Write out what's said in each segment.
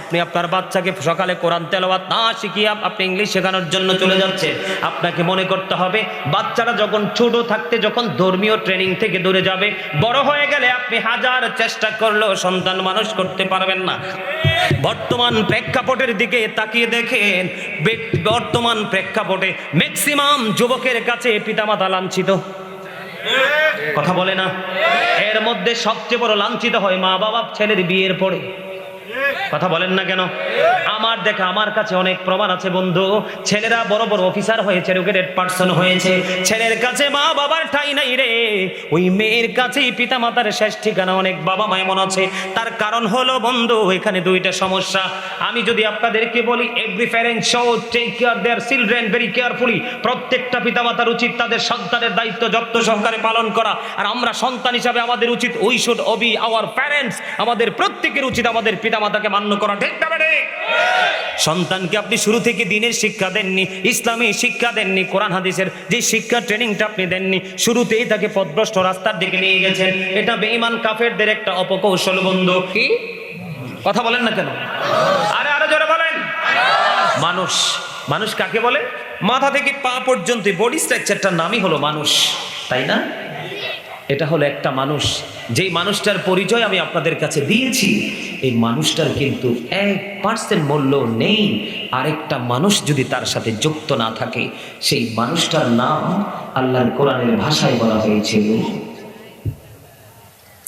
আপনি আপনার বাচ্চাকে সকালে কোরআন তেলাওয়াত না শিখিয়ে আপনি ইংলিশ শেখানোর জন্য চলে যাচ্ছেন, আপনাকে মনে করতে হবে বাচ্চারা যখন ছোট থাকতে যখন ধর্মীয় ট্রেনিং থেকে দূরে যাবে, বড় হয়ে গেলে আপনি হাজার চেষ্টা করলেও সন্তান মানুষ করতে পারবেন না। বর্তমান প্রেক্ষাপটের দিকে তাকিয়ে দেখেন বর্তমান প্রেক্ষাপটে ম্যাক্সিমাম যুবকের কাছে পিতামাতা লাঞ্ছিত। কথা বলে না? এর মধ্যে সবচেয়ে বড় লাঞ্ছিত হয় মা বাবা ছেলের বিয়ের পরে। কথা বলেন না কেন? আমার দেখা আমার কাছে অনেক প্রমাণ আছে বন্ধু। ছেলেরা বড় বড় অফিসার হয়েছে রোগের পার্সন হয়েছে। ছেলের কাছে মা বাবার ঠাই নাই রে। ওই মেয়ের কাছেই পিতা মাতার শেষ ঠিকানা, অনেক বাবা মা এমন আছে। তার কারণ হলো বন্ধু, এখানে দুইটা সমস্যা। আমি যদি আপনাদেরকে বলি every parent should take care their children very carefully প্রত্যেকটা পিতামাতার উচিত তাদের সন্তানের দায়িত্ব যত্ন সহকারে পালন করা। আর আমরা সন্তান হিসাবে আমাদের উচিত we should obey our parents আমাদের প্রত্যেকের উচিত আমাদের পিতামাতাকে মান্য করা ঠিক না? সন্তানকে আপনি শুরু থেকে দিনের শিক্ষা দেননি, ইসলামী শিক্ষা দেননি, কোরআন হাদিসের যে শিক্ষা ট্রেনিংটা আপনি দেননি, শুরুতেই তাকে পথভ্রষ্ট রাস্তার দিকে নিয়ে গেছেন। এটা বেঈমান কাফেরদের একটা অপকৌশল বন্ধু। কি? কথা বলেন না কেন? আরে, আরও জোরে বলেন। মানুষ। মানুষ কাকে বলে? মাথা থেকে পা পর্যন্ত বডি স্ট্রাকচারটার নামই হলো মানুষ। তাই না? এটা হলো একটা মানুষ। যেই মানুষটার পরিচয় আমি আপনাদের কাছে দিয়েছি এই মানুষটার কিন্তু এক পার্সেন্ট মূল্য নেই। আরেকটা মানুষ যদি তার সাথে যুক্ত না থাকে সেই মানুষটার নাম আল্লাহর কোরআনের ভাষায় বলা হয়েছে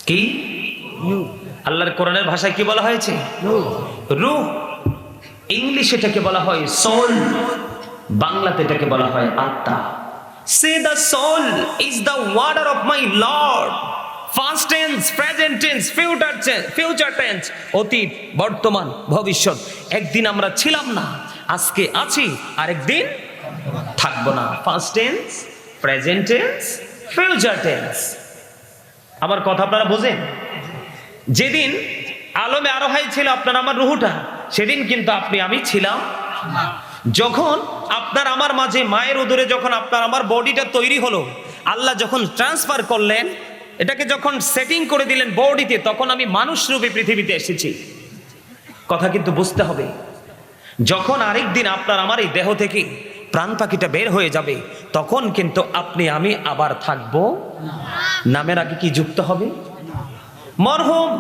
কি? আল্লাহর কোরআনের ভাষায় কি বলা হয়েছে? রূহ। ইংলিশ এটাকে বলা হয় সোল বাংলাতে এটাকে বলা হয় আত্মা। সে the soul is the order of my Lord first tense present tense future future tense অতীত, বর্তমান, ভবিষ্যৎ। একদিন আমরা ছিলাম না, আজকে আছি, আরেকদিন থাকব না। First tense present tense future tense আমার কথা আপনারা বোঝেন? যেদিন আলমে আরোহাই ছিল আপনার আমার রুহুটা, সেদিন কিন্তু আপনি, আমি ছিলাম যখন আপনার আমার মাঝে মায়ের উদরে যখন আপনার আমার বডিটা তৈরি হলো, আল্লাহ যখন ট্রান্সফার করলেন, এটাকে যখন সেটিং করে দিলেন বডিতে, তখন আমি মানুষ রূপে পৃথিবীতে এসেছি। কথা কিন্তু বুঝতে হবে। যখন আরেক দিন আপনার আমার এই দেহ থেকে প্রাণ পাখিটা বের হয়ে যাবে, তখন কিন্তু আপনি, আমি আবার থাকব। নামের আগে কি যুক্ত হবে? মরহুম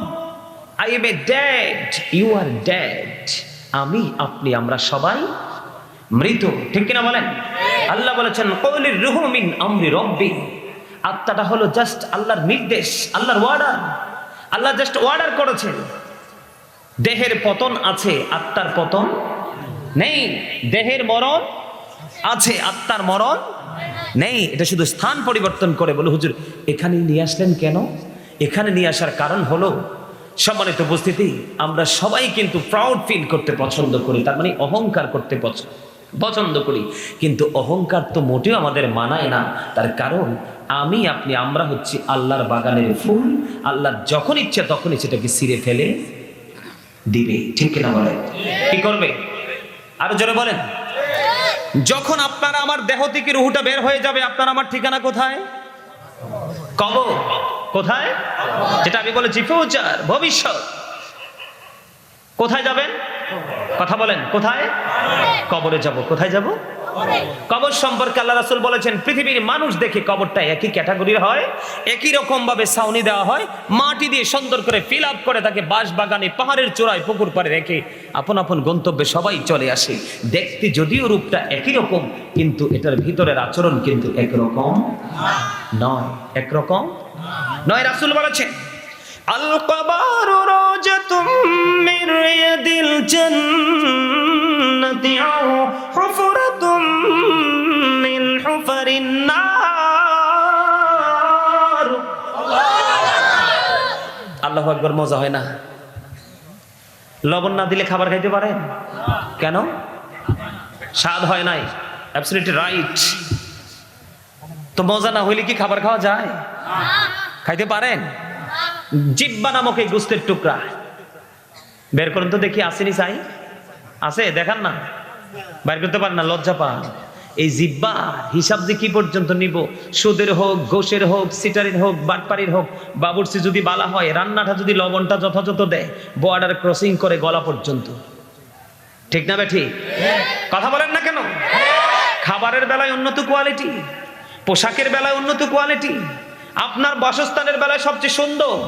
I am a dad you are dad আমি, আপনি, আমরা সবাই মৃত ঠিক কিনা বলেন? আল্লাহ বলেছেন, কৌলির রুহুমিন আমরি রব্বি। আত্মাটা হলো জাস্ট আল্লাহর নির্দেশ, আল্লাহর ওয়ার্ডার আল্লাহ জাস্ট অর্ডার করেছেন। দেহের পতন আছে, আত্মার পতন নেই। দেহের মরণ আছে, আত্মার মরণ নেই। এটা শুধু স্থান পরিবর্তন করে বলে, হুজুর, এখানে নিয়ে আসলেন কেন? এখানে নিয়ে আসার কারণ হলো সম্মানিত উপস্থিতি, আমরা সবাই কিন্তু প্রাউড ফিল করতে পছন্দ করি, তার মানে অহংকার করতে পছন্দ। পছন্দ করি। কিন্তু অহংকার তো মোটেও আমাদের মানায় না। তার কারণ, আমি, আপনি, আমরা হচ্ছি আল্লাহর বাগানের ফুল। আল্লাহ যখন ইচ্ছে তখনই সেটাকে ছিঁড়ে ফেলে দিবে। ঠিক কিনা বলে কি করবে? আরও জোরে বলেন। যখন আপনার আমার দেহ থেকে রুহুটা বের হয়ে যাবে, আপনার আমার ঠিকানা কোথায়? কব কোথায়? যেটা আমি বলেছি ফিউচার ভবিষ্যৎ। কোথায় যাবেন? কথা বলেন, কোথায়? কবরে যাব। কোথায় যাব? কবর সম্পর্কে আল্লাহ রাসূল বলেছেন, পৃথিবীর মানুষ দেখে কবরটা একই ক্যাটাগরির হয়, একই রকম ভাবে ছাউনি দেওয়া হয়, মাটি দিয়ে সুন্দর করে ফিল আপ করে তাকে বাঁশ বাগানে পাহাড়ের চূড়ায় পুকুর পাড়ে রেখে আপন আপন গন্তব্যে সবাই চলে আসে। দেখতে যদিও রূপটা একই রকম, কিন্তু এটার ভিতরের আচরণ কিন্তু একরকম নয়। একরকম নয় রাসূল বলেছেন কবর রোজাতুম মির রিয়াদিল জান্নাতি আও হুফরাতুম মিন হুফারিন নার আল্লাহু আকবার মজা হয় না? লবণ না দিলে খাবার খাইতে পারেন? কেন? স্বাদ হয় নাই। অ্যাবসলিউটলি রাইট তো মজা না হইলে কি খাবার খাওয়া যায়? খাইতে পারেন? জিব্বা নামক এই গুস্তের টুকরা। বের করুন তো দেখি, আসেনি চাই আছে, দেখান না। বাইর করতে পারেন না, লজ্জা পান। এই জিব্বা হিসাব যে কি পর্যন্ত নিব? সুদের হোক, ঘোষের হোক, সিটারির হোক বাটপাড়ির হোক, বাবুর্চি যদি বালা হয়, রান্নাটা যদি লবণটা যথাযথ দেয় বর্ডার ক্রসিং করে গলা পর্যন্ত। ঠিক না বেঠি? কথা বলেন না কেন? খাবারের বেলায় উন্নত কোয়ালিটি পোশাকের বেলায় উন্নত কোয়ালিটি আপনার বাসস্থানের বেলায় সবচেয়ে সুন্দর।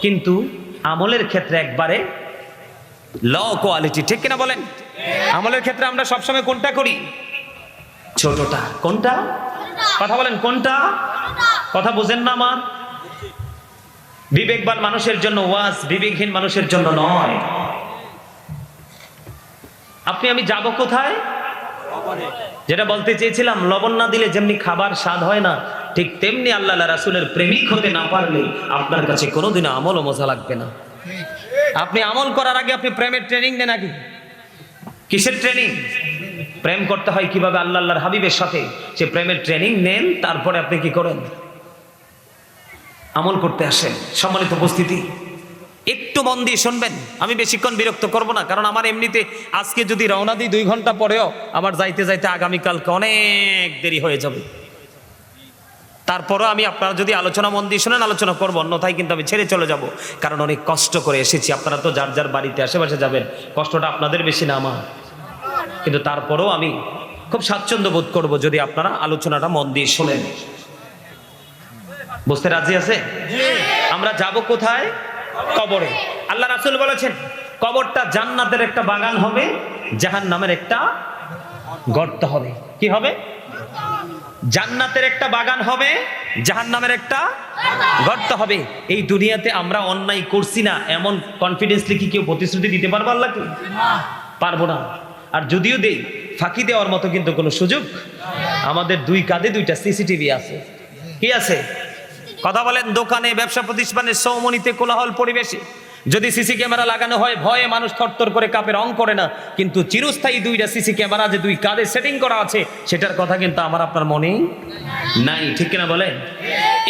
কিন্তু আমলের ক্ষেত্রে একবারে ল কোয়ালিটি, ঠিক কিনা বলেন? আমলের ক্ষেত্রে আমরা সবসময় কোনটা করি? ছোটটা। কোনটা? কথা বলেন, কোনটা? কথা বুঝেন না আমার। বিবেকবান মানুষের জন্য ওয়াজ বিবেকহীন মানুষের জন্য নয়। আপনি, আমি যাব কোথায়? যেটা বলতে চেয়েছিলাম, লবণ না দিলে যেমনি খাবার স্বাদ হয় না ঠিক তেমনি আল্লাহ রাসুলের প্রেমিক হতে না পারলে আপনার কাছে কোনোদিনও আমল ও মজা লাগবে না। আপনি আমল করার আগে আপনি প্রেমের ট্রেনিং নেন নাকি কিসের ট্রেনিং প্রেম করতে হয় কীভাবে আল্লাহ আল্লাহর হাবিবের সাথে। সে প্রেমের ট্রেনিং নেন, তারপরে আপনি কি করেন? আমল করতে আসেন, সম্মানিত উপস্থিতি। একটু মন দিয়ে শুনবেন, আমি বেশিক্ষণ বিরক্ত করব না, কারণ আমার এমনিতে আজকে যদি রওনা দিই দুই ঘণ্টা পরেও, আমার যাইতে যাইতে আগামীকালকে অনেক দেরি হয়ে যাবে। তারপরও আমি আপনারা যদি আলোচনা মন দিয়ে শোনেন আলোচনা করব অন্যথায় কিন্তু আমি ছেড়ে চলে যাব। কারণ অনেক কষ্ট করে এসেছি। আপনারা তো যার যার বাড়িতে আশেপাশে যাবেন কষ্টটা আপনাদের বেশি না আমার। কিন্তু তারপরেও আমি খুব স্বাচ্ছন্দ্য বোধ করব যদি আপনারা আলোচনাটা মন দিয়ে শোনেন। বুঝতে রাজি আছে? আমরা যাব কোথায়? কবরে। আল্লাহ রাসুল বলেছেন কবরটা জান্নাতের একটা বাগান হবে জাহান নামের একটা গর্ত হবে। কি হবে? জান্নাতের একটা বাগান হবে জাহান নামের একটা গর্ত হবে। এই দুনিয়াতে আমরা অন্যায় করছি না, এমন কনফিডেন্সলি কি কেউ প্রতিশ্রুতি দিতে পারব আল্লাহকে পারব না। আর যদিও দেই, ফাঁকি দেওয়ার মতো কিন্তু কোনো সুযোগ আমাদের দুই কাঁধে দুইটা সিসিটিভি আছে। কি আছে? কথা বলেন, দোকানে, ব্যবসা প্রতিষ্ঠানে, সৌমনিতে কোলাহল পরিবেশে। যদি সিসি ক্যামেরা লাগানো হয়, ভয়ে মানুষ থরথর করে কাপে অং করে না। কিন্তু চিরস্থায়ী দুইটা সিসি ক্যামেরা যে দুই কাঁধে সেটিং করা আছে, সেটার কথা কিন্তু আমার আপনার মনে নাই। ঠিক কিনা বলেন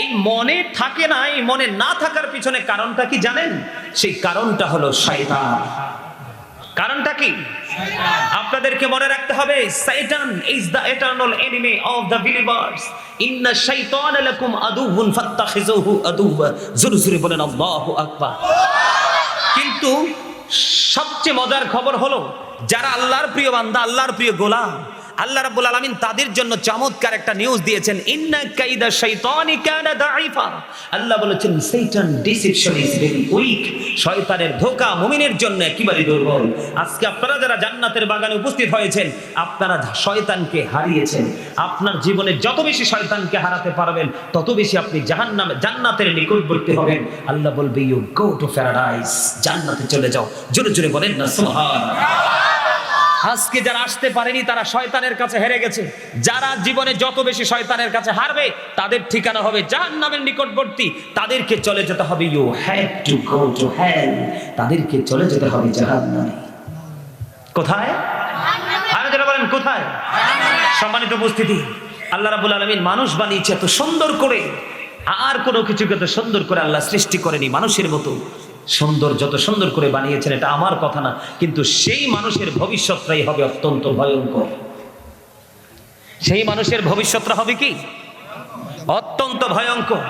এই মনে থাকে না, এই মনে না থাকার পিছনে কারণটা কি জানেন? সেই কারণটা হলো শয়তান। কারণটা কি? আপনাদেরকে মনে রাখতে হবে Satan is the eternal enemy of the believers ইন্না শাইতান লাকুম আদুউন ফাত্তাখিজুহু আদুওয়া। জোরে জোরে বলেন, আল্লাহু আকবার। কিন্তু সবচেয়ে মজার খবর হলো, যারা আল্লাহর প্রিয় বান্দা, আল্লাহর প্রিয় গোলাম আল্লাহ রাব্বুল আলামিন তাদের জন্য চমৎকার একটা নিউজ দিয়েছেন, ইন্না কাইদা শাইতানি কানা দাঈফা। আল্লাহ বলেছেন, শয়তান ডিসিপশন ইজ ভেরি উইক শয়তানের ধোঁকা মুমিনের জন্য একেবারে দুর্বল। আজকে আপনারা যারা জান্নাতের বাগানে উপস্থিত হয়েছেন, আপনারা শয়তানকে হারিয়েছেন। আপনার জীবনে যত বেশি শয়তানকে হারাতে পারবেন, তত বেশি আপনি জাহান্নামে, জান্নাতের নিকটবর্তী হবেন। আল্লাহ বলবে ইউ গো টু প্যারাডাইস জান্নাতে চলে যাও। জোরে জোরে বলেন না সুবহান আজকে যারা আসতে পারেনি, তারা শয়তানের কাছে হেরে গেছে। যারা জীবনে যত বেশি শয়তানের কাছে হারবে, তাদের ঠিকানা হবে যার জাহান্নামের নিকটবর্তী। তাদেরকে চলে যেতে হবে you have to go to hell তাদেরকে চলে যেতে হবে জাহান্নামে। কোথায়? আরও বলেন, কোথায়? সম্মানিত উপস্থিতি, আল্লাহ রাবুল আলমিন মানুষ বানিয়েছে এত সুন্দর করে। আর কোনো কিছুকে এত সুন্দর করে আল্লাহ সৃষ্টি করেনি মানুষের মতো। সুন্দর যত সুন্দর করে বানিয়েছেন এটা আমার কথা না কিন্তু সেই মানুষের ভবিষ্যৎটাই হবে অত্যন্ত ভয়ঙ্কর। সেই মানুষের ভবিষ্যৎটা হবে কি? অত্যন্ত ভয়ঙ্কর।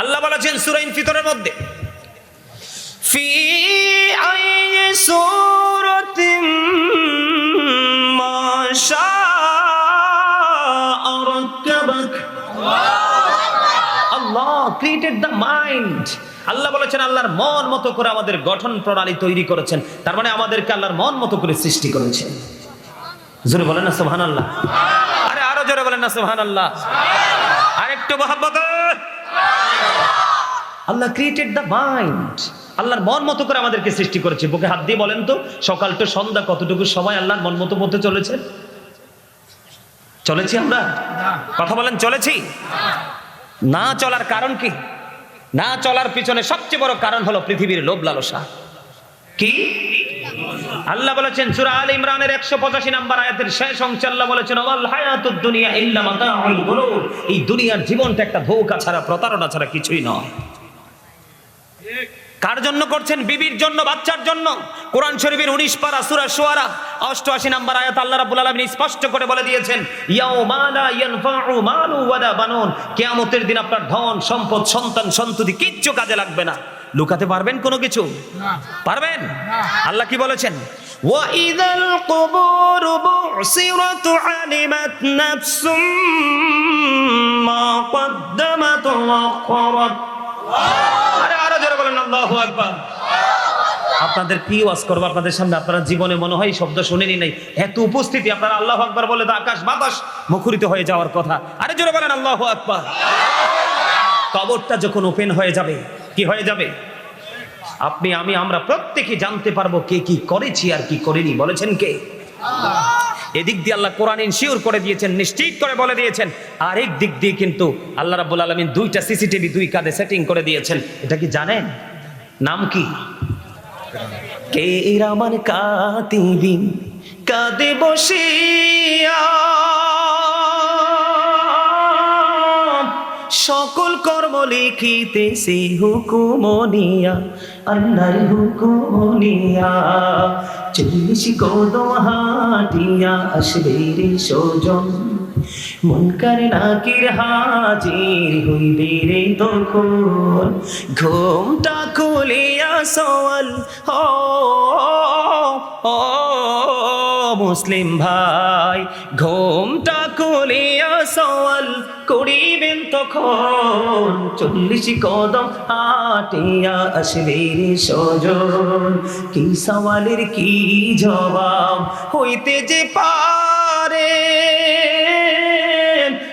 আল্লাহ বলেছেন সুরাইন ফিতরের মধ্যে ফি আই সূরাতিন আল্লাহ ক্রিয়েটেড দ্য মাইন্ড আল্লাহ বলেছেন, আল্লাহর মন মতো করে আমাদের গঠন প্রণালী তৈরি করেছেন। তার মানে আমাদেরকে আল্লাহর মন মতো করে সৃষ্টি করেছেন জোরে বলেন না সুবহান আল্লাহ আরে আরও জোরে বলেন না সুবহান আল্লাহ আরেকটু মহাব্বত। আল্লাহ ক্রিয়েটেড দ্য মাইন্ড আল্লাহর মন মতো করে আমাদেরকে সৃষ্টি করেছে। বুকে হাত দিয়ে বলেন তো, সকাল তো সন্ধ্যা কতটুকু সময় আল্লাহর মন মতো মতো চলেছে? চলেছি আমরা? কথা বলেন, চলেছি? না চলার কারণ কি? না চলার পিছনে সবচেয়ে বড় কারণ হলো পৃথিবীর লোভ লালসা। কি? আল্লাহ বলেছেন, সূরা আল ইমরানের 185 নাম্বার আয়াতের শেষ অংশে আল্লাহ বলেছেন, ওয়াল হায়াতুদ দুনিয়া ইল্লা মাতাউল গুরুর এই দুনিয়ার জীবনটা একটা ধোঁকা ছাড়া, প্রতারণা ছাড়া কিছুই নয়। কার জন্য করছেন বিবির জন্য বাচ্চার জন্য কোরআন শরীফের উনিশ পারা সুরা সোয়ারা অষ্টআশি নাম্বার আয়াত আল্লাহ রাব্বুল আলামিন স্পষ্ট করে বলে দিয়েছেন ইয়াউমা লা ইয়ানফাউ মালু ওয়ালা বানুন কিয়ামতের দিন আপনার ধন সম্পদ সন্তান সন্ততি কিচ্ছু কাজে লাগবে না লুকাতে পারবেন কোনো কিছু পারবেন আল্লাহ কি বলেছেন وَإِذَا الْقُبُورُ بُعْثِرَتْ عَلِمَتْ نَفْسٌ مَا قَدَّمَتْ وَأَخَّرَتْ আপনাদের কি ওয়াজ করব আপনাদের সামনে? আপনারা জীবনে মনে হয় শব্দ শুনেনি নাই। এত উপস্থিতি, আপনারা আল্লাহ আকবার বলে আকাশ বাতাস মুখরিত হয়ে যাওয়ার কথা। আরে জোরে বলেন, আল্লাহ আকবার। কবরটা যখন ওপেন হয়ে যাবে, কি হয়ে যাবে? আপনি, আমি, আমরা প্রত্যেকে জানতে পারব কে কি করেছি আর কি করিনি। বলেছেন কে? এদিক দিয়ে আল্লাহ কোরআন ইনশিওর করে দিয়েছেন, নিশ্চিত করে বলে দিয়েছেন। আরেক দিক দিয়ে কিন্তু আল্লাহ রাব্বুল আলামিন দুইটা সিসিটিভি দুই কাঁধে সেটিং করে দিয়েছেন। এটা কি জানেন? নাম কি? কে রামান কাতিবিন? কাঁদে বসিয়া। সকল কর্ম লিখিতেছে হুকুমনিয়া আল্লাহর হুকুমনিয়া চল্লিশ কদম হাটিয়া আসবে রে সজন মনকার নাকির হাজির হইবে রে তখন? ঘুমটা খুলিয়া সওয়াল, ও মুসলিম ভাই। ঘুমটা খুলিয়া সওয়াল করিবেন তখন, চল্লিশ কদম হাটিয়া আসবে রে সজন কি সওয়ালের কি জবাব হইতে যে পারে?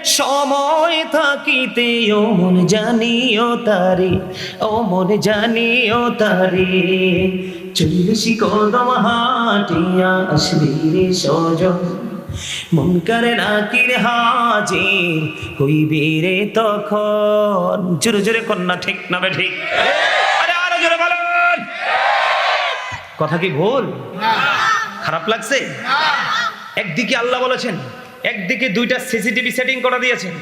সময় থাকিতে ও মন জানিও তারে ও মন জানিও তারে। চল্লিশ কদম হাটিয়া আসবে রে সজন মন করে নাকির হাজির হইবে রে তখন। জোরে জোরে কন্যা ঠিক না ঠিক? আরে আরও জোরে বলুন। কথা কি ভুল? খারাপ লাগছে? একদিকে আল্লাহ বলেছেন একদিকে দুইটা সিসিটিভি সেটিং করে দিয়েছেন,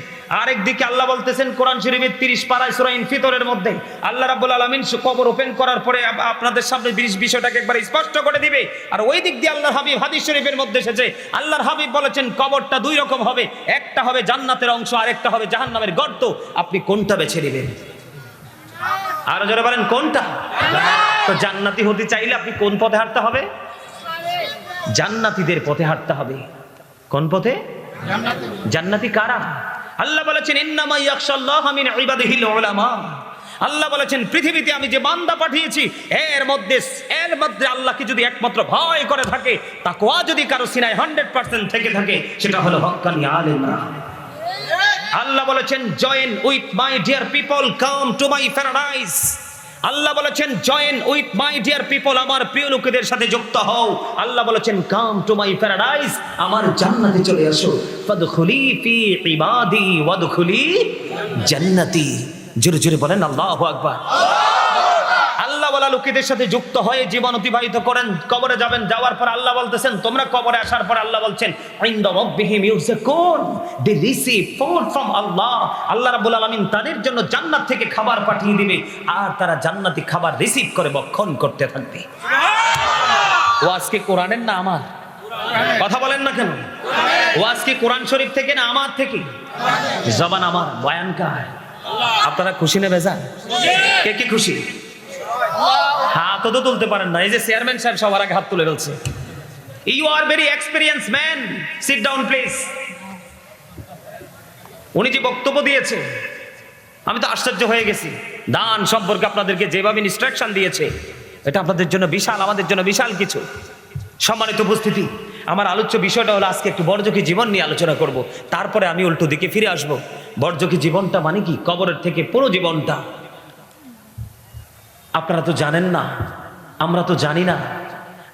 আরেকদিকে আল্লাহ বলতেছেন, কোরআন শরীফের তিরিশ পাড়ায় সুরা ইনফিতরের মধ্যে আল্লাহ রাব্বুল আলামিন কবর ওপেন করার পরে আপনাদের সামনে বিষয়টাকে একবার স্পষ্ট করে দিবে। আর ওই দিক দিয়ে আল্লাহর হাবিব হাদিস শরীফের মধ্যে এসেছে, আল্লাহর হাবিব বলেছেন, কবরটা দুই রকম হবে, একটা হবে জান্নাতের অংশ আর একটা হবে জাহান্নামের গর্ত। আপনি কোনটা বেছে নেবেন? আরও জোরে বলেন, কোনটা? তো জান্নাতি হতে চাইলে আপনি কোন পথে হাঁটতে হবে? জান্নাতীদের পথে হাঁটতে হবে। কোন পথে? জান্নাতি। কারা? আল্লাহ বলেছেন ইন্নামা ইয়াখশাল্লাহ মিন ইবাদিহিল উলামা। আল্লাহ বলেছেন পৃথিবীতে আমি যে বান্দা পাঠিয়েছি এর মধ্যে এর মধ্যে আল্লাহকে যদি একমাত্র ভয় করে থাকে তাকওয়া যদি কারও সিনায় হান্ড্রেড পার্সেন্ট থেকে থাকে সেটা হলো হক্কানি আলেমরা। আল্লাহ বলেছেন join with my dear people come to my paradise আল্লাহ বলেছেন join with my dear people আমার প্রিয় লোকেদের সাথে যুক্ত হও। আল্লাহ বলেছেন কাম টু মাই প্যারাডাইস আমার জান্নাতে চলে আসো। ফাদখুলি ফি ইবাদি, ওয়াদখুলি জান্নাতি। জোরে জোরে বলেন, আল্লাহু আকবার। আল্লাহ বলা লোকেদের সাথে যুক্ত হয়ে জীবন অতিবাহিত করেন। কবরে যাবেন যাওয়ার পর আল্লাহ বলতেছেন তোমরা কবরে আসার পর আল্লাহ বলছেন ইনদ রাব্বিহিম ইউযাকুন they receive food from Allah. আল্লাহ রাব্বুল আলামিন তাদের জন্য জান্নাত থেকে খাবার পাঠিয়ে দিবে আর তারা জান্নাতি খাবার রিসিভ করে বক্ষণ করতে থাকবে। ও আজকে কোরআনের না আমার? কথা বলেন না কেন? ও আজকে কোরআন শরীফ থেকে না আমার থেকে? জবান আমার বয়ান কার? আপনারা খুশি না বেজান কে কি খুশি? হাত তো তুলতে পারেন না। এই যে চেয়ারম্যান সাহেব সবার আগে হাত তুলে ফেলছে। You are very experience man sit down please উনি যে বক্তব্য দিয়েছে, আমি তো আশ্চর্য হয়ে গেছি। দান সম্পর্কে আপনাদেরকে যেভাবে ইনস্ট্রাকশন দিয়েছে, এটা আপনাদের জন্য বিশাল, আমাদের জন্য বিশাল কিছু। সম্মানিত উপস্থিতি, আমার আলোচ্য বিষয়টা হলো আজকে একটু বর্জকি জীবন নিয়ে আলোচনা করব। তারপরে আমি উল্টো দিকে ফিরে আসব। বর্জকি জীবনটা মানে কি? কবরের থেকে পুরো জীবনটা। আপনারা তো জানেন না, আমরা তো জানি না,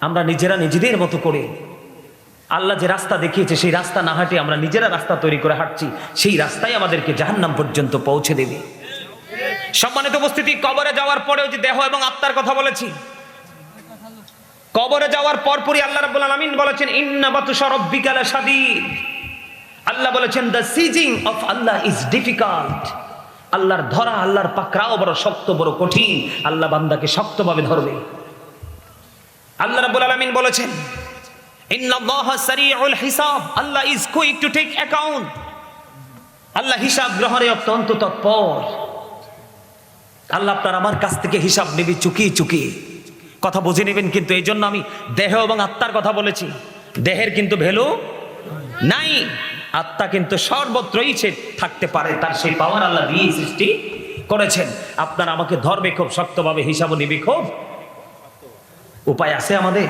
আমরা নিজেরা নিজেদের মতো করে। আল্লাহ যে রাস্তা দেখিয়েছে, সেই রাস্তা না হাঁটে আমরা নিজেরা রাস্তা তৈরি করে হাঁটছি, সেই রাস্তাই আমাদেরকে জাহান্নাম পর্যন্ত পৌঁছে দেবে। সম্মানিত উপস্থিতি, কবরে যাওয়ার পরেও যে দেহ এবং আত্মার কথা বলেছি, কবরে যাওয়ার পরপরই আল্লাহ রাব্বুল আলামিন বলেছেন, ইন্না বাতুশা রাব্বিকা লাশাদীদ। আল্লাহ বলেছেন the seizing of Allah is difficult আল্লাহর ধরা, আল্লাহর পাকড়াও বড় শক্ত, বড় কঠিন। আল্লাহ বান্দাকে শক্তভাবে ধরবে। আল্লাহ রাব্বুল আলামিন বলেছেন হিসাব। Allah is quick to take account আল্লাহ হিসাব গ্রহণে অত্যন্ত তৎপর আল্লাহ আপনার আমার কাছ থেকে হিসাব নেবে চুকিয়ে চুকিয়ে। কথা বুঝে নেবেন কিন্তু এই জন্য আমি দেহ এবং আত্মার কথা বলেছি। দেহের কিন্তু ভ্যালু নাই। আত্মা কিন্তু সর্বত্রই সে থাকতে পারে, তার সেই পাওয়ার আল্লাহ দিয়ে সৃষ্টি করেছেন। আপনার আমাকে ধরবে খুব শক্তভাবে, হিসাব নিবে খুব। উপায় আছে আমাদের?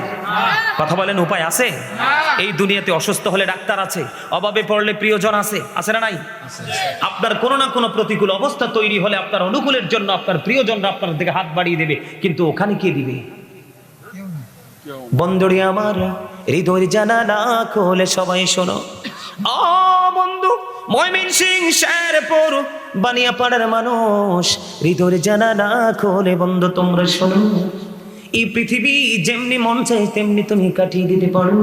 কথা বলেন, উপায় আছে? এই দুনিয়াতে অসুস্থ হলে ডাক্তার আছে, অভাবে পড়লে প্রিয়জন আছে আছে না নাই? আপনার কোনো না কোনো প্রতিকূল অবস্থা তৈরি হলে আপনার অনুকূলের জন্য আপনার প্রিয়জনরা আপনার দিকে হাত বাড়িয়ে দেবে, কিন্তু ওখানে কে দিবে? বন্ধুরি আমার হৃদয় জানালা খোলে সবাই শোনো। ও বন্ধু ময়মিন সিং শেরপুর বানিয়া পাড়ার মানুষ হৃদয় জানালা খোলে বন্ধু, তোমরা শোনো। এই পৃথিবী যেমনি মন চাই তেমনি তুমি কাটিয়ে দিতে পারো।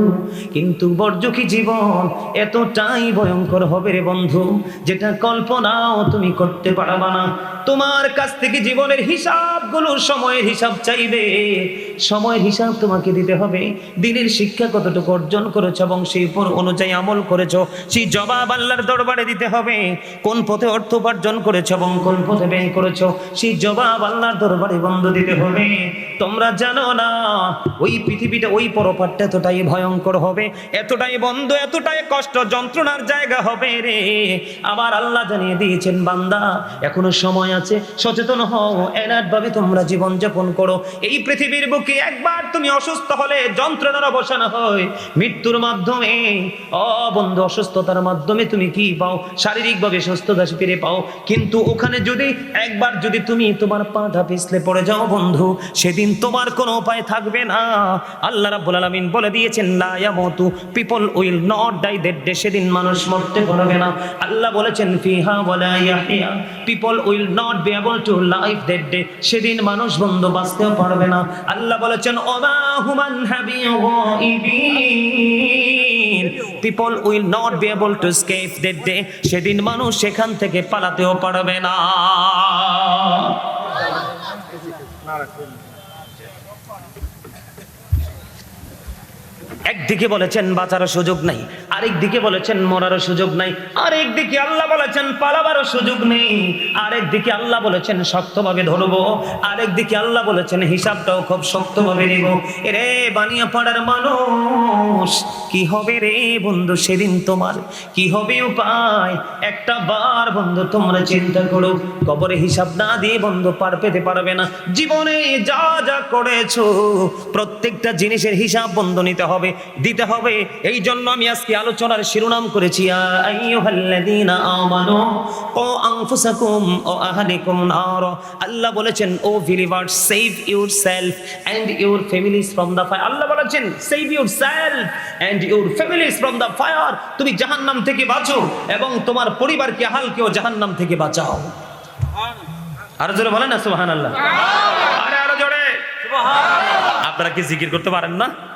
কিন্তু বর্জকি জীবন এতটাই ভয়ঙ্কর হবে রে বন্ধু, যেটা কল্পনাও তুমি করতে পারবা না। তোমার কাছ থেকে জীবনের হিসাবগুলো সময়ের হিসাব চাইবে। সময়ের হিসাব তোমাকে দিতে হবে। দিনের শিক্ষা কতটুকু অর্জন করেছ এবং সেই উপর অনুযায়ী আমল করেছ, সেই জবাব আল্লাহর দরবারে দিতে হবে। কোন পথে অর্থ উপার্জন করেছ এবং কোন পথে ব্যয় করেছ, সেই জবাব আল্লাহর দরবারে বন্ধ দিতে হবে। তোমরা জানো না, ওই পৃথিবীটা ওই পরপারটা এতটাই ভয়ঙ্কর হবে, এতটাই বন্ধ, এতটাই কষ্ট, যন্ত্রণার জায়গা হবে রে। আবার আল্লাহ জানিয়ে দিয়েছেন, বান্দা, এখনও সময় আছে, সচেতন হও এনাট ভাবে তোমরা জীবন যাপন করো। এই পৃথিবীর বুকে একবার তুমি অসুস্থ হলে যন্ত্রণার অবসান হয়? মৃত্যুর মাধ্যমে। অ বন্ধু, অসুস্থতার মাধ্যমে তুমি কি পাও? শারীরিকভাবে সুস্থতা ফিরে পাও। কিন্তু ওখানে যদি একবার যদি তুমি তোমার পাটা পিছলে পড়ে যাও বন্ধু, সেদিন তোমার কোনো উপায় থাকবে না। আল্লাহ রাব্বুল আলামিন বলে দিয়েছেন, লা ইয়ামুতু, people will not die that day, সেদিন মানুষ মরতে পারবে না। আল্লাহ বলেছেন, ফিহা ওয়ালা Yahya, people will not be able to life that day, সেদিন মানুষ বন্ধু বাঁচতেও পারবে না। আল্লাহ বলেছেন, ওমা human people will not be able to escape that day সেদিন মানুষ সেখান থেকে পালাতেও পারবে না। একদিকে বলেছেন, বাঁচারও সুযোগ নাই। আরেক দিকে বলেছেন, মরারও সুযোগ নাই। আরেক দিকে আল্লাহ বলেছেন, পালাবারও সুযোগ নেই। আরেক দিকে আল্লাহ বলেছেন, শক্তভাবে ধরবো। আরেক দিকে আল্লাহ বলেছেন, হিসাবটাও খুব শক্তভাবে নিব। রে বানিয়া পাড়ার মানুষ, কি হবে রে বন্ধু সেদিন তোমার? কি হবে উপায়? একটা বার বন্ধু তোমরা চিন্তা করো। কবরে হিসাব না দিয়ে বন্ধু পার পেতে পারবে না। জীবনে যা যা করেছ, প্রত্যেকটা জিনিসের হিসাব বন্ধ নিতে হবে। দিতে হবে। এই জন্য আমি আজকে আলোচনার শিরোনাম করেছি আল্লাহ বলেছেন O believer save yourself and your families from the fire. আল্লাহ বলেছেন save yourself and your families from the fire. তুমি জাহান্নাম থেকে বাঁচো এবং তোমার পরিবারকে আহালকেও জাহান্নাম থেকে বাঁচাও। আরও জোরে বলেন না সুবহানাল্লাহ। আরে আরও জোরে। আপনারা কি জিকির করতে পারেন না?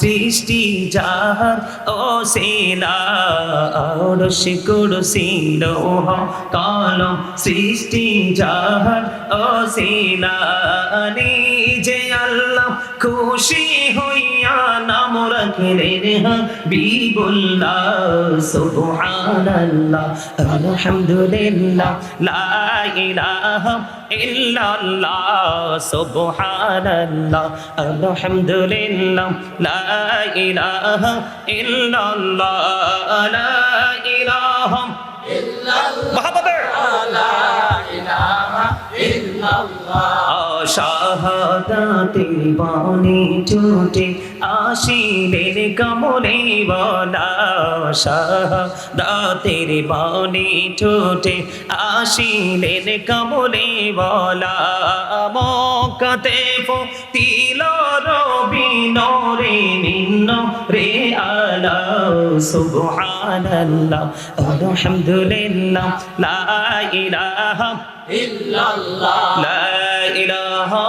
সৃষ্টি যাহার ও সেলা আরশি কুরসি লৌহ কলম সৃষ্টি যাহার ও সেলা নিজে আল্লাহ খুশি হইয়া নাম রাখলেন হাবিবুল্লাহ। আলহামদুলিল্লাহ, লা ইল্লাল্লাহ সুবহানাল্লাহ আলহামদুলিল্লাহ লা ইলাহা ইল্লাল্লাহ লা ইলাহা ইল্লাল্লাহ শাহাদাতের বাণী টুটে আসিলেন কমলে বলা শাহাদাতের বাণী টুটে আসিলেন কমলে বলা মকাতে তিল নরে নিন্ন রে আলা, সুবহানাল্লাহ। আলহামদুলিল্লাহ, লা ইলাহা ইল্লাল্লাহ। লা ইলাহা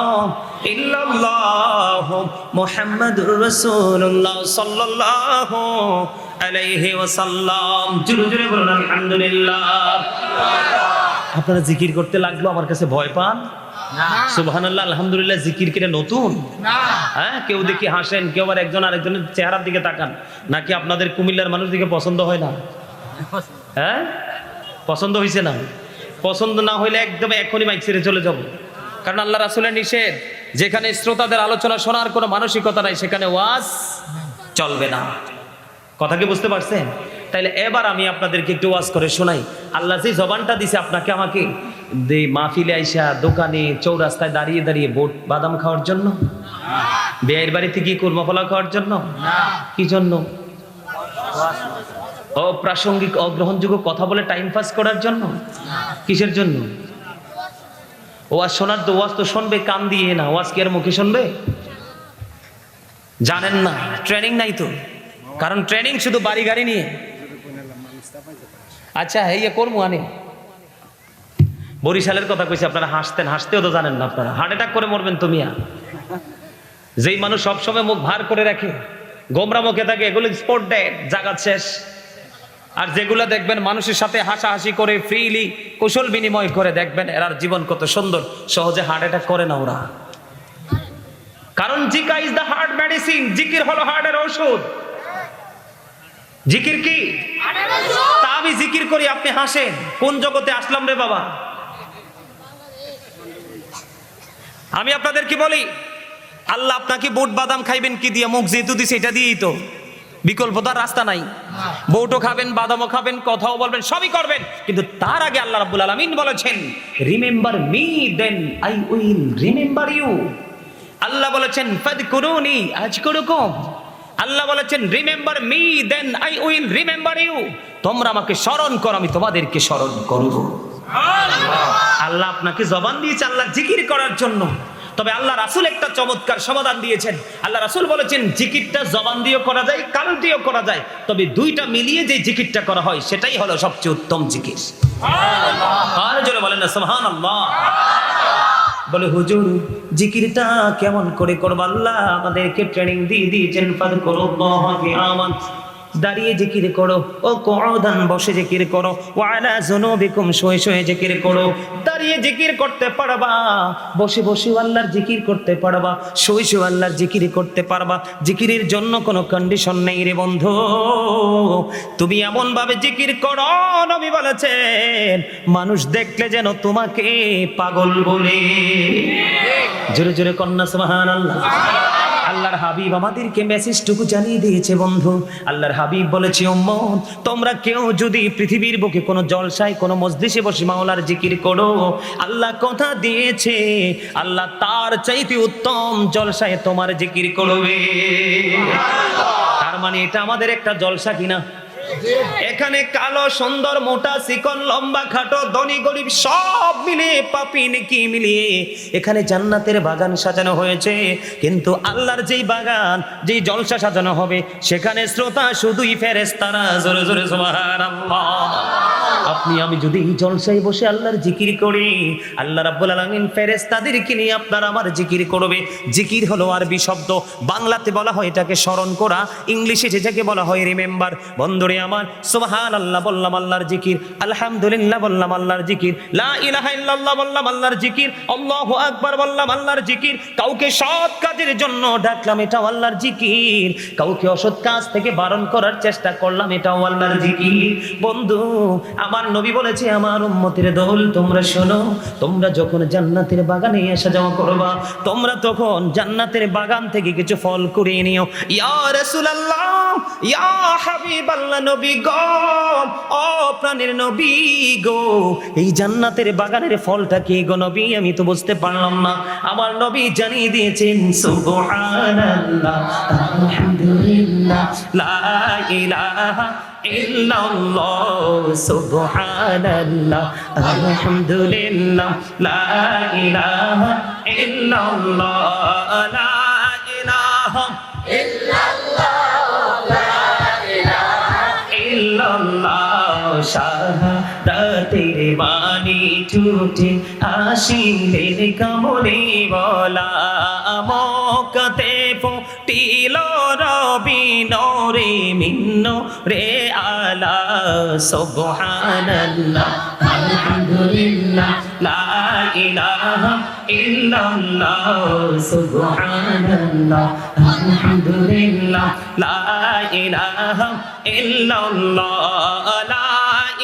ইল্লাল্লাহ মুহাম্মাদুর রাসূলুল্লাহ সাল্লাল্লাহু আলাইহি ওয়াসাল্লাম। জোরে জোরে বলুন, আলহামদুলিল্লাহ। আপনারা জিকির করতে লাগল, আমার কাছে ভয় পান। সুবহানাল্লাহ আলহামদুলিল্লাহ জিকির কিরে নতুন? হ্যাঁ কেউ দেখি হাসেন কেউ আবার একজন আরেকজনের চেহারার দিকে তাকান। নাকি আপনাদের কুমিল্লার মানুষ দিকে পছন্দ হয় না? হ্যাঁ? পছন্দ হয়েছে না? পছন্দ না হইলে একদম এখনই মাইক ছেড়ে চলে যাব। কারণ আল্লাহ রাসুলের নিষেধ যেখানে শ্রোতাদের আলোচনা শোনার কোনো মানসিকতা নাই সেখানে ওয়াজ চলবে না। কথা কি বুঝতে পারছেন? তাইলে এবার আমি আপনাদেরকে একটু ওয়াজ করে শোনাই। আল্লাহ যে জবানটা দিছে আপনাকে আমাকে মাহফিলে আইসা দোকানে, চৌরাস্তায় দাঁড়িয়ে দাঁড়িয়ে বোট বাদাম খাওয়ার জন্য? বেয়ের বাড়িতে কি কুরমা ফলা খাওয়ার জন্য? কি জন্য? অপ্রাসঙ্গিক অগ্রহণযোগ্য কথা বলে টাইম পাস করার জন্য? কিসের জন্য? ওয়াজ শোনার তো, ওয়াজ তো শুনবে, কান দিয়ে না, ওয়াজ কি আর মুখে শুনবে? জানেন না ট্রেনিং নাই তো। কারণ ট্রেনিং শুধু বাড়ি গাড়ি নিয়ে। আচ্ছা এই করব আনে। বরিশালের কথা কইছি আপনারা হাসতেন হাসতেও তো জানেন না আপনারা। হার্ট অ্যাটাক করে মরবেন তুমি যেই মানুষ সবসময় মুখ ভার করে রাখে গোমরা মুখে থাকে এগুলো স্পোর্ট দেয় জাগাত শেষ। আর যেগুলো দেখবেন মানুষের সাথে হাসাহাসি করে ফ্রিলি কুশল বিনিময় করে দেখবেন এরার জীবন কত সুন্দর সহজে হার্ট অ্যাটাক করে না ওরা। কারণ জিকা ইজ দ্য হার্ট মেডিসিন জিকির হলো হার্টের ঔষধ। জিকির কি? তা আমি জিকির করি আপনি হাসেন। কোন জগতে আসলাম রে বাবা? আমি আপনাদের কি বলি, আল্লাহ আপনাকে বুট বাদাম খাইবেন কি দিয়ে? মুখ যেহেতু দিছে, এটা দিয়েই তো। বিকল্প তার রাস্তা নাই। বউটো খাবেন, বাদামও খাবেন, কথাও বলবেন, সবই করবেন। কিন্তু তার আগে আল্লাহ রাব্বুল আলামিন বলেছেন remember me then I will remember you আল্লাহ বলেছেন, ফাদকুরুনি আজকুরুকুম। আল্লাহ বলেছেন remember me then I will remember you তোমরা আমাকে স্মরণ করো, আমি তোমাদেরকে স্মরণ করব। আল্লাহ। আপনাকে জবান দিয়েছে আল্লাহ জিকির করার জন্য। তবে আল্লাহ রাসুল একটা চমৎকার সমাধান দিয়েছেন। আল্লাহ রাসুল বলেছেন জিকিরটা জবান দিয়েও করা যায় কান দিয়েও করা যায়। তবে দুইটা মিলিয়ে যে জিকিরটা করা হয় সেটাই হলো সবচেয়ে উত্তম জিকির। আর জোরে বলেন না সুবহান আল্লাহ বলে হুজুর জিকিরটা কেমন করে করব আল্লাহ? আমাদেরকে ট্রেনিং দিয়ে দিয়েছেন ফাদ করো আমান দাঁড়িয়ে জিকির করো। ও কদান বসে জিকির করো। ওয়ালা জুনুবিকুম, শুয়ে শুয়ে জিকির করো। দাঁড়িয়ে জিকির করতে পারবা। বসে বসে আল্লাহর জিকির করতে পারবা। শুয়ে শুয়ে আল্লাহর জিকির করতে পারবা। জিকিরের জন্য কোনো কন্ডিশন নেই রে বন্ধু। তুমি এমন ভাবে জিকির করো, নবী বলেছেন, মানুষ দেখলে যেন তোমাকে পাগল বলে। জোরে জোরে কন্যা সুবহান আল্লাহ আল্লাহর হাবিব আমাদেরকে মেসেজটুকু জানিয়ে দিয়েছে, বন্ধু। আল্লাহর হাবিব বলেছে, উম্মত, তোমরা কেউ যদি পৃথিবীর বুকে কোনো জলসায়, কোনো মসজিষে বসে মাওলার জিকির করো, আল্লাহ কথা দিয়েছে, আল্লাহ তার চাইতে উত্তম জলসায় তোমার জিকির করবে। তার মানে এটা আমাদের একটা জলসা কিনা? এখানে কালো সুন্দর মোটা চিকন লম্বা খাটো ধনী গরিব সব মিলে পাপি নেকি মিলিয়ে? এখানে জান্নাতের বাগান সাজানো হয়েছে, কিন্তু আল্লাহর যেই বাগান, যেই জলসা সাজানো হবে, সেখানে শ্রোতা শুধুই ফেরেশতারা। জোরে জোরে, সুবহানাল্লাহ। আপনি, আমি যদি এই জলসায় বসে আল্লাহর জিকির করি, আল্লাহ রাব্বুল আলামিন ফেরেশতাদেরকে নিয়ে আপনার আমার জিকির করবে। জিকির হলো আরবি শব্দ। বাংলাতে বলা হয় এটাকে স্মরণ করা, ইংলিশে যেটাকে বলা হয় রিমেম্বার। বন্ধুরে আমার সুবহান আল্লাহ বললাম আল্লাহর জিকির, আলহামদুলিল্লাহ বললাম আল্লাহর জিকির, লা ইলাহা ইল্লাল্লাহ বললাম আল্লাহর জিকির, আল্লাহু আকবার বললাম আল্লাহর জিকির, কাউকে সৎ কাজের জন্য ডাকলাম এটাও আল্লাহর জিকির, কাউকে অসৎ কাজ থেকে বারণ করার চেষ্টা করলাম এটাও আল্লাহর জিকির। বন্ধু, আমার নবী বলেছে, আমার উম্মতের দল, তোমরা শোনো, তোমরা যখন জান্নাতের বাগানে আসা যাওয়া করবা, তোমরা তখন জান্নাতের বাগান থেকে কিছু ফল কুড়িয়ে নিও। ইয়া রাসূলুল্লাহ, ইয়া হাবিবাল্লাহ নবী গো, ও প্রাণের নবী গো। এই জান্নাতের বাগানের ফলটা কি গো নবী? আমি তো বুঝতে পারলাম না। আমার নবী জানিয়ে দিয়েছেন আলহামদুলিল্লাহ, লা ইলাহা ইল্লাল্লাহ, সুবহানাল্লাহ লা শাহাদাতের বাণী ছুটে আসিলেন কমলে বলা। মকতে ফুটিল রবি নরে মিন্ন রে আলা। সুবহানাল্লাহ, আলহামদুলিল্লাহ, লা ইলাহা ইল্লাল্লাহ, সুবহানাল্লাহ, আলহামদুলিল্লাহ, লা ইলাহা ইল্লাল্লাহ, লা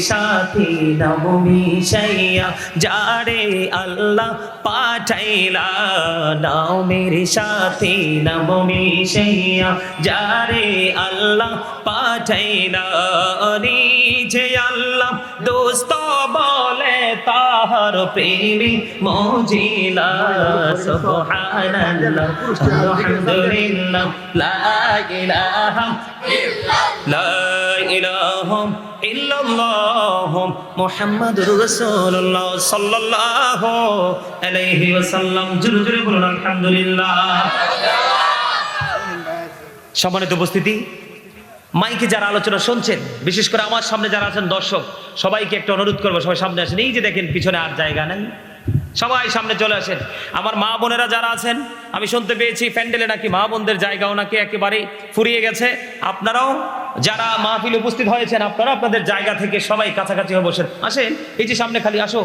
সাথে নাম মিশাইয়া, যারে আল্লাহ পাঠাইলা নামের সাথে নাম মিশাইয়া, যারে আল্লাহ পাঠাইলা। নিজে আল্লাহ দোস্ত বলে, তাহার প্রেমী মজিলা। সুবহানাল্লাহ, আলহামদুলিল্লাহ, লা ইলাহা لا সম্মানিত উপস্থিতি, মাইকে যারা আলোচনা শুনছেন, বিশেষ করে আমার সামনে যারা আছেন দর্শক, সবাইকে একটা অনুরোধ করব, সবাই সামনে আসেন। এই যে দেখেন, পিছনে আর জায়গা নাই। সবাই সামনে চলে আসেন। আমার মা বোনেরা যারা আছেন, আমি শুনতে পেয়েছি প্যান্ডেলে নাকি মা বোনদের জায়গাও নাকি একেবারেই ফুরিয়ে গেছে। আপনারাও যারা মাহফিল উপস্থিত হয়েছেন আপনারা আপনাদের জায়গা থেকে সবাই কাছাকাছি হয়ে বসেন। আসেন, এই যে সামনে খালি আসো।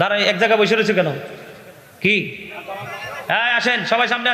দাঁড়াই এক জায়গায় বসে রয়েছে কেন? কি? হ্যাঁ আসেন, সবাই সামনে